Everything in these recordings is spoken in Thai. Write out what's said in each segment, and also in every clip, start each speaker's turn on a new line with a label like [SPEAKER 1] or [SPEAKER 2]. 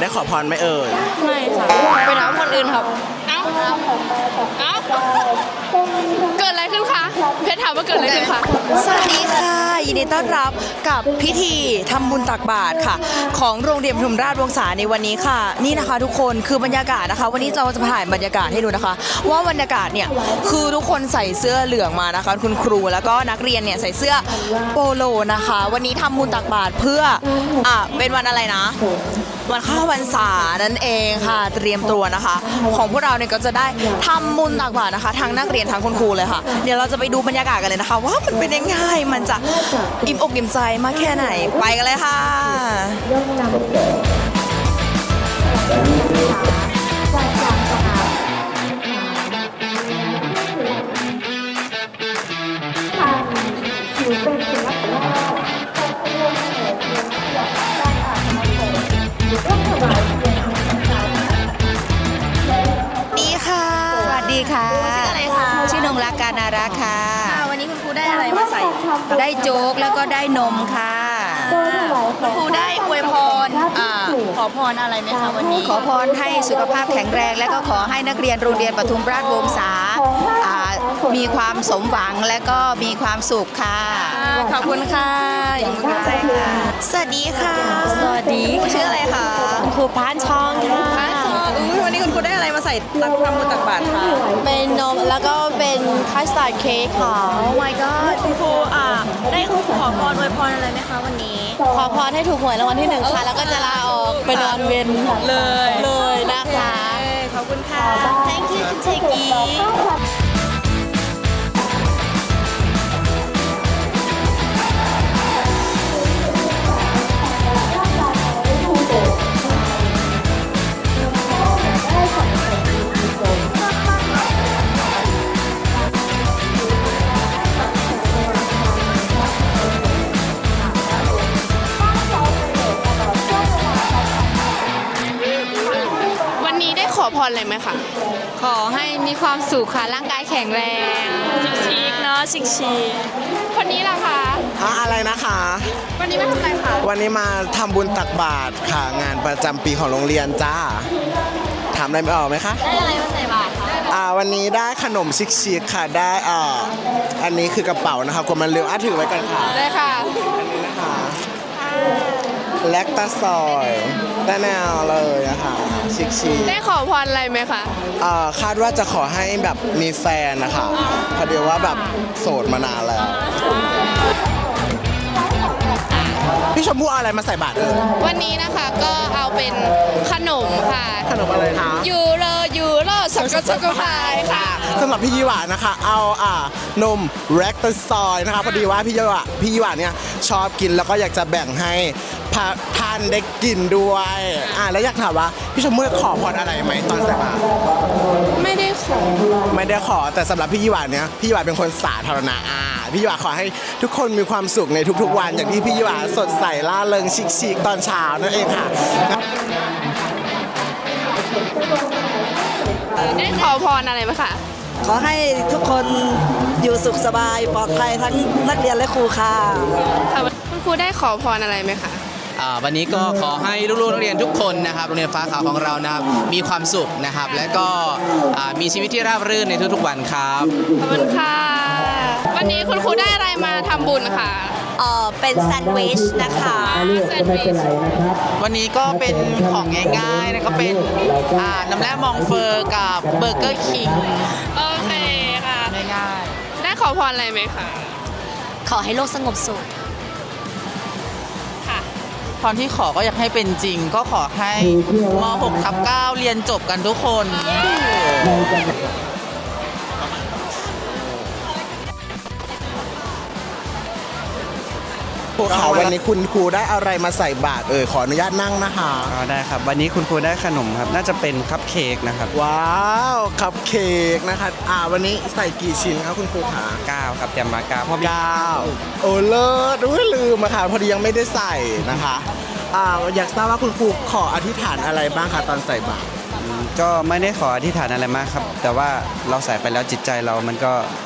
[SPEAKER 1] ได้ขอพรไหมเอ่ย
[SPEAKER 2] ไม่ค่ะไปถามคนอื่นครับ เอ้า เอ้า เกิดอะไรขึ้นคะ เพชรถามว่าเกิดอะไรขึ้นคะ
[SPEAKER 3] สวัสดีค่ะ ยินดีต้อนรับกับพิธีทำบุญตักบาตรค่ะ ของโรงเรียนปทุมราชวงศาในวันนี้ค่ะ นี่นะคะทุกคนคือบรรยากาศนะคะ วันนี้เราจะถ่ายบรรยากาศให้ดูนะคะ ว่าบรรยากาศเนี่ยคือทุกคนใส่เสื้อเหลืองมานะคะ คุณครูแล้วก็นักเรียนเนี่ยใส่เสื้อโปโลนะคะ วันนี้ทำบุญตักบาตรเพื่ออะเป็นวันอะไรนะ วันเข้าพรรษานั่นเองค่ะ เตรียมตัวนะคะ ของพวกเราเนี่ยก็จะได้ทำบุญตักบาตรนะคะทั้งนักเรียนทั้งคุณครูเลยค่ะ เดี๋ยวเราจะไปดูบรรยากาศกันเลยนะคะ ว่ามันเป็นยังไงมันจะอิ่มอกอิ่มใจมากแค่ไหนไปกันเลยค่ะ ได้
[SPEAKER 4] โจ๊กแล้วก็ได้นมค่ะ
[SPEAKER 3] คุณครูได้อวยพรอ่าขอพรอะไรไหมคะวันนี้
[SPEAKER 4] ขอพรให้สุขภาพแข็งแรง และก็ขอให้นักเรียนโรงเรียนปทุมราชวงศาอ่ามีความสมหวังและก็มีความสุขค่ะ
[SPEAKER 3] ค่ะขอบคุณค่ะยินดีค่ะ สวัสดีค่ะ
[SPEAKER 4] สวัสดี
[SPEAKER 3] ชื่ออะไรคะ
[SPEAKER 4] ครูพานช่องค่ะ
[SPEAKER 3] พระจออุ้ยวั นนี้คุณครูได้อะไรมาใส่ตักทำบุญตักบาตรคะ
[SPEAKER 2] เป็นนมแล้วก็เป็นคัสตาร์ดเค้กค่ะ
[SPEAKER 3] โอ้ my god คุณครูอ่าได้ขอพรอวยพรอะไรไหมคะวันนี้
[SPEAKER 2] ขอพรให้ถูกหวยรางวัลที่หนึ่งค่ะ แล้วก็จะลาออกไปนอนเวียน
[SPEAKER 3] เลย
[SPEAKER 2] เลยนะคะ
[SPEAKER 3] เอ้ยขอบคุณค่ะ thank you คุณเร
[SPEAKER 2] อะไรไหมคะขอให้มีความสุขค่ะร่างกายแข็งแรงชิคๆเนาะชิคๆคนนี้ล่ะคะ
[SPEAKER 1] อะอะไรนะคะ
[SPEAKER 2] วันนี้มาทำอะไรคะ
[SPEAKER 1] วันนี้มาทำบุญตักบาตรค่ะ งานประจำปีของโรงเรียนจ้า ถามอะไรไม่ออกไหมคะ
[SPEAKER 2] ได้อะไรมาใส่บาตรคะ
[SPEAKER 1] อ่าวันนี้ได้ขนมชิคๆค่ะได้อ่าอันนี้คือกระเป๋านะคะกลัวมันเร็วอะถือไว้กันค่ะ
[SPEAKER 2] ได้ค่ะ
[SPEAKER 1] อันนี้นะคะ แลคตาซอย ได้แนวเลยอะค่ะชิคๆ
[SPEAKER 2] ได้ขอพรอะไรไหมคะ
[SPEAKER 1] เอ่อคาดว่าจะขอให้แบบมีแฟนนะคะพอดีว่าแบบโสดมานานแล้ว พี่ชมพู่เอาอะไรมาใส่บาตรเอ่ย
[SPEAKER 2] วันนี้นะคะก็เอาเป็นขนมค่ะ
[SPEAKER 1] ขนมอะไรคะ
[SPEAKER 2] ยูโรยูโรสักกะสักกะพายค่ะ
[SPEAKER 1] สำหรับพี่ยี่หวานะคะ เอาอ่านมแรคเตอร์ซอยนะคะพอดีว่าพี่ยี่หวาพี่ยี่หวาเนี่ยชอบกินแล้วก็อยากจะแบ่งให้ พระท่านได้กินด้วย อ่าแล้วอยากถามว่าพี่ชมพู่ขอพรอะไรไหมตอนใส่บาตร
[SPEAKER 2] ไม่ได้ขอ
[SPEAKER 1] ไม่ได้ขอแต่สำหรับพี่ยี่หวาเนี่ยพี่ยี่หวาเป็นคนสาธารณะอ่าพี่ยี่หวาขอให้ทุกคนมีความสุขในทุกๆวัน อย่างที่พี่ยี่หวาสดใสล่าเริงชิคๆตอนเช้านั่นเองค่ะ
[SPEAKER 2] ได้ขอพรอะไรไหมคะ
[SPEAKER 5] ขอให้ทุกคนอยู่สุขสบายปลอดภัยทั้งนักเรียนและครูค่ะ
[SPEAKER 2] ค่ะคุณครูได้ขอพรอะไรไหมคะ
[SPEAKER 6] อ่าวันนี้ก็ขอให้ลูกๆนักเรียนทุกคนนะครับโรงเรียนฟ้าขาวของเรานะครับมีความสุขนะครับ และก็อ่ามีชีวิตที่ราบรื่นในทุกๆวันครับ
[SPEAKER 2] ขอบคุณค่ะ วันนี้คุณครูได้อะไรมาทำบุญค่ะ
[SPEAKER 3] เอ่อเป็นแซนด์วิชนะคะ
[SPEAKER 2] แซนด์วิช
[SPEAKER 6] วันนี้ก็เป็นของง่ายๆนะก็เป็นอ่าน้ำแร่มองเฟอร์กับเบอร์เกอร์คิง
[SPEAKER 2] โอเคค่ะ
[SPEAKER 6] ง่าย
[SPEAKER 2] ได้ขอพรอะไรไหมคะ
[SPEAKER 3] ขอให้โลกสงบสุข
[SPEAKER 2] ค่ะ
[SPEAKER 6] ๆ พรที่ขอก็อยากให้เป็นจริง ก็ขอให้ม .6 ทับ9เรียนจบกันทุกคน
[SPEAKER 1] ครูขาวันนี้คุณครูได้อะไรมาใส่บาตรเอ่ยขออนุญาตนั่งนะคะ
[SPEAKER 7] อ๋อได้ครับ วันนี้คุณครูได้ขนมครับ น่าจะเป็นคัพเค้กนะครับ
[SPEAKER 1] ว้าวคัพเค้กนะคะอ่าวันนี้ใส่กี่ชิ้นครับคุณครูขา
[SPEAKER 7] 9ครับเตรียมมา9เพราะมี
[SPEAKER 1] เก้าโอ้เลิศอุ้ยลืมอะค่ะพอดียังไม่ได้ใส่นะคะอ่าอยากทราบว่าคุณครูขออธิษฐานอะไรบ้างคะตอนใส่บาตร
[SPEAKER 7] อืมก็ไม่ได้ขออธิษฐานอะไรมากครับ แต่ว่าเราใส่ไปแล้วจิตใจเรามันก็เอ่อ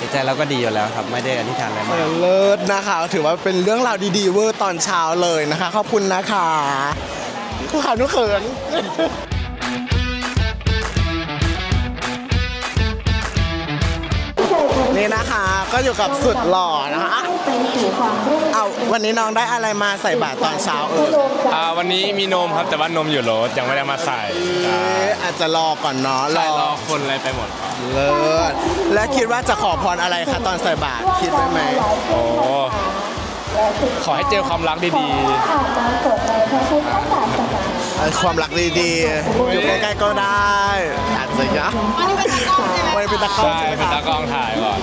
[SPEAKER 7] จิตใจเราก็ดีอยู่แล้วครับ ไม่ได้อธิษฐานอะไรมาก
[SPEAKER 1] เลิศนะคะ ถือว่าเป็นเรื่องราวดีๆเวอร์ตอนเช้าเลยนะคะ ขอบคุณนะคะคุณขานุเขิน นี่นะคะ ก็อยู่กับสุดหล่อนะคะเอาวันนี้น้องได้อะไรมาใส่บาตรตอนเช้าเออ
[SPEAKER 8] อ่าวันนี้มีนมครับแต่ว่านมอยู่รถยังไม่ได้มาใส่
[SPEAKER 1] เอ๊ะอาจจะรอก่อนเนาะร
[SPEAKER 8] ใช่
[SPEAKER 1] อ
[SPEAKER 8] รอคนอะไรไปหมดครับ
[SPEAKER 1] เลิศแล้วคิดว่าจะขอพรอะไรคะตอนใส่บาตรคิดไว้ไหม
[SPEAKER 8] โอ้ขอให้เจอความรักดี
[SPEAKER 1] เอ่อ ความรักดีๆอยู่ใกล้ๆก็ได้อาจจะยะวันนี้เป็นตากล้องใช่ไหมวันนี้เป็นตาก
[SPEAKER 8] ๆ
[SPEAKER 1] ล้อง
[SPEAKER 8] ใช่
[SPEAKER 1] ใช่ไหม
[SPEAKER 8] เป็น
[SPEAKER 1] คะ
[SPEAKER 8] ตากล้องถ่ายก่อน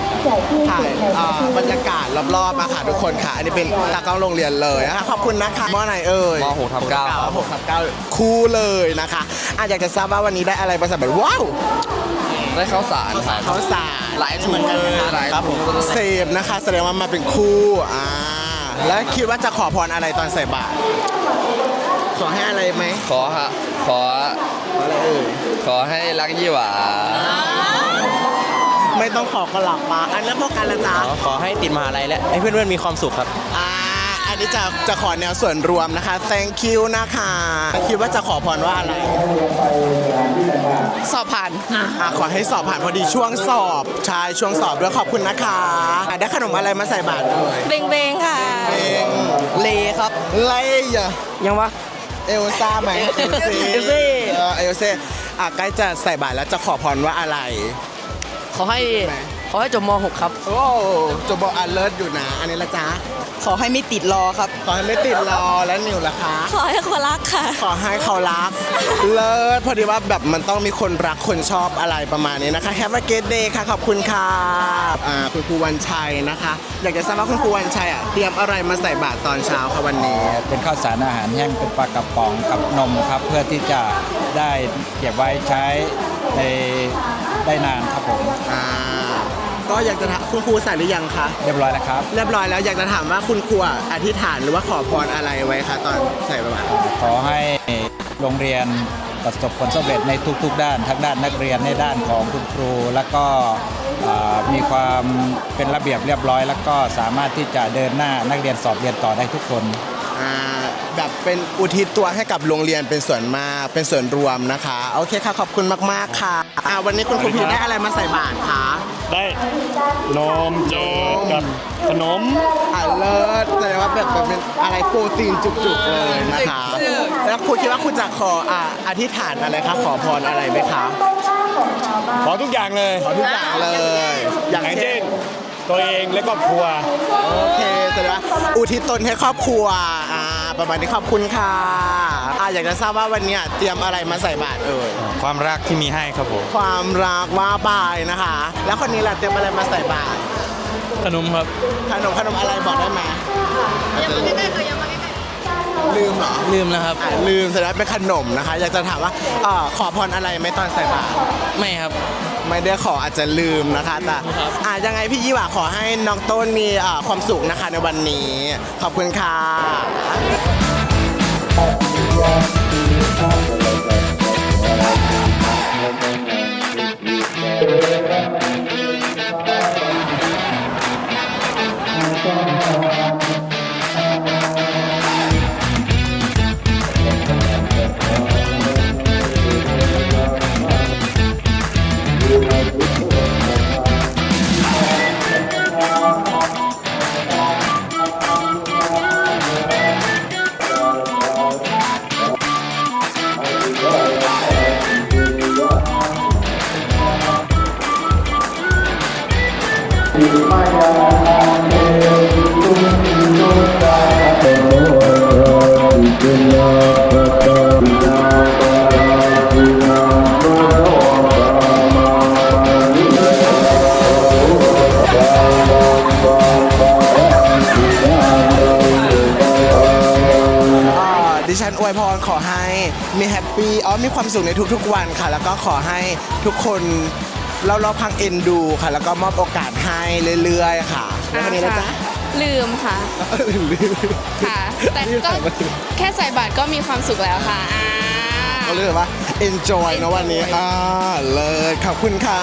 [SPEAKER 1] ถ่ายอ่าบรรยากาศรอบๆมาค่ะทุกคนค่ะ อันนี้เป็นตากล้องโรงเรียนเลยนะคะขอบคุณนะคะมอไหนเอ่ย
[SPEAKER 7] มหกทับเก้า
[SPEAKER 1] หกทับเก้าคู่เลยนะคะอาอยากจะทราบว่าวันนี้ได้อะไรมาใส่บาตรว้าว
[SPEAKER 7] ได้ข้าวสารครับ
[SPEAKER 1] เขาวสาร
[SPEAKER 7] หลายถุง
[SPEAKER 1] เหมือนกันนะคะ
[SPEAKER 7] หลายถุง
[SPEAKER 1] ครับผมเสพนะคะ แสดงว่ามาเป็นคู่อ่าแล้วคิดว่าจะขอพรอะไรตอนใส่บาตร ขอให้อะไรไหม
[SPEAKER 7] ขอฮะขอ
[SPEAKER 1] ขออะไรเอ่ย
[SPEAKER 7] ขอให้รักยี่หวา
[SPEAKER 1] ไม่ต้องขอกระหลับมาอันนั้นพวกกันละจ้า
[SPEAKER 7] ขอให้ติดมหาลัยและให้เพื่อนๆมีความสุขครับ
[SPEAKER 1] อ่าอันนี้จะจะขอแนวส่วนรวมนะคะ thank you นะคะคิดว่าจะขอพรว่าอะไร
[SPEAKER 2] สอบผ่าน
[SPEAKER 1] อ่าขอให้สอบผ่านพอดีช่วงสอบใช่ช่วงสอบด้วยขอบคุณนะคะอะได้ขนมอะไรมาใส่บาตรเลย
[SPEAKER 3] เบงเบงค่ะ
[SPEAKER 1] เอง
[SPEAKER 3] เลครับ
[SPEAKER 1] ไล่อะ
[SPEAKER 3] ยังวะ
[SPEAKER 1] เอลซ่าไหมเอล
[SPEAKER 3] เอลซี่
[SPEAKER 1] เออเอลซ่อะใกล้จะใส่บาตรแล้วจะขอพรว่าอะไร
[SPEAKER 3] ขอให้ ขอให้จบม .6 ครับ
[SPEAKER 1] โอ้จะบอกอันเลิศอยู่นะ อันนี้ละจ๊ะ
[SPEAKER 3] ขอให้ไม่ติดรอครับ
[SPEAKER 1] ขอให้ไม่ติดรอแล้วนิวล่ะคะ
[SPEAKER 3] ขอให้คนรักค่ะ
[SPEAKER 1] ขอให้เขารัก เลิศพอดีว่าแบบมันต้องมีคนรักคนชอบอะไรประมาณนี้นะคะ Have a great day ค่ะ ขอบคุณค่ะอ่าคุณครูวันชัยนะคะ อยากจะทราบว่าคุณครูวันชัยอะเตรียมอะไรมาใส่บาตรตอนเช้าคะวันนี้
[SPEAKER 9] เป็นข้าวสารอาหารแห้งเป็นปลากระป๋องกับนมครับ เพื่อที่จะได้เก็บไว้ใช้ในได้นานครับผม
[SPEAKER 1] อ่า ก็อยากจะถามคุณครูใส่หรือยังคะ
[SPEAKER 9] เรียบร้อยแล้วครับ
[SPEAKER 1] เรียบร้อยแล้วอยากจะถามว่าคุณครูอะอธิษฐานหรือว่าขอพรอะไรไว้คะตอนใส่บาตร
[SPEAKER 9] ขอให้โรงเรียนประสบผลสำเร็จในทุก ๆ ด้าน ทั้งด้านนักเรียนในด้านของคุณครู แล้วก็อ่ามีความเป็นระเบียบเรียบร้อย แล้วก็สามารถที่จะเดินหน้านักเรียนสอบเรียนต่อได้ทุกคน
[SPEAKER 1] อ่าแบบเป็นอุทิศตัวให้กับโรงเรียนเป็นส่วนมากเป็นส่วนรวมนะคะ โอเคค่ะ ขอบคุณมาก ๆ ค่ะอ่าวันนี้คุณครูพีได้อะไรมาใส่บาตรคะ
[SPEAKER 8] ได้นมเจอกับขนม
[SPEAKER 1] อ่าเลิศแสดงว่าแบบแบบเป็นอะไรโปรตีนจุกๆเลยนะคะ แล้วคุณคิดว่าคุณจะขออ่าอธิษฐานอะไรคะขอพรอะไรไหมคะ
[SPEAKER 8] ขอทุกอย่างเลย
[SPEAKER 1] ขอทุกอย่างเลย อย่าง
[SPEAKER 8] อย่าง
[SPEAKER 1] เช่
[SPEAKER 8] เช่
[SPEAKER 1] น
[SPEAKER 8] นตัวเองและครอบครัว
[SPEAKER 1] โอเคแสดงว่าอุทิศตนให้ครอบครัวอ่าประมาณนี้ขอบคุณค่ะ อ่าอยากจะทราบว่าวันเนี้ยเตรียมอะไรมาใส่บาตรเอ่ย
[SPEAKER 8] ความรักที่มีให้ครับผม
[SPEAKER 1] ความรักว่าบายนะคะ แล้วคนนี้ล่ะเตรียมอะไรมาใส่บาตร
[SPEAKER 8] ขนมครับ
[SPEAKER 1] ขนมขนมอะไรบอกได้ไหมยังมาใกล้ๆเลยยังมาใกล้ๆลืมเหรอ
[SPEAKER 6] ลืมแล้วครับ
[SPEAKER 1] อะลืมแสดงว่าเป็นขนมนะคะ อยากจะถามว่าเอ่อขอพรอะไรไหมตอนใส่บาตร
[SPEAKER 6] ไม่ครับ
[SPEAKER 1] ไม่ได้ขออาจจะลืมนะคะแต่อะยังไงพี่ยี่หว่าขอให้น้องต้นมีเอ่อความสุขนะคะในวันนี้ ขอบคุณค่ะ อ่ ปปี้อ๋อมีความสุขในทุกๆวันค่ะ แล้วก็ขอให้ทุกคนเราเราพังเอ็นดูค่ะ แล้วก็มอบโอกาสให้เรื่อยๆค่ะแล้ววันนี้นะจ๊ะ
[SPEAKER 2] ลืมค่ะ
[SPEAKER 1] ลืม
[SPEAKER 2] ค่ะ แต่ก็แค่ใส่บาตรก็มีความสุขแล้วค่ะอ่า
[SPEAKER 1] ก็เลยกว่า enjoy นะวันนี้อ่าเลยขอบคุณค่ะ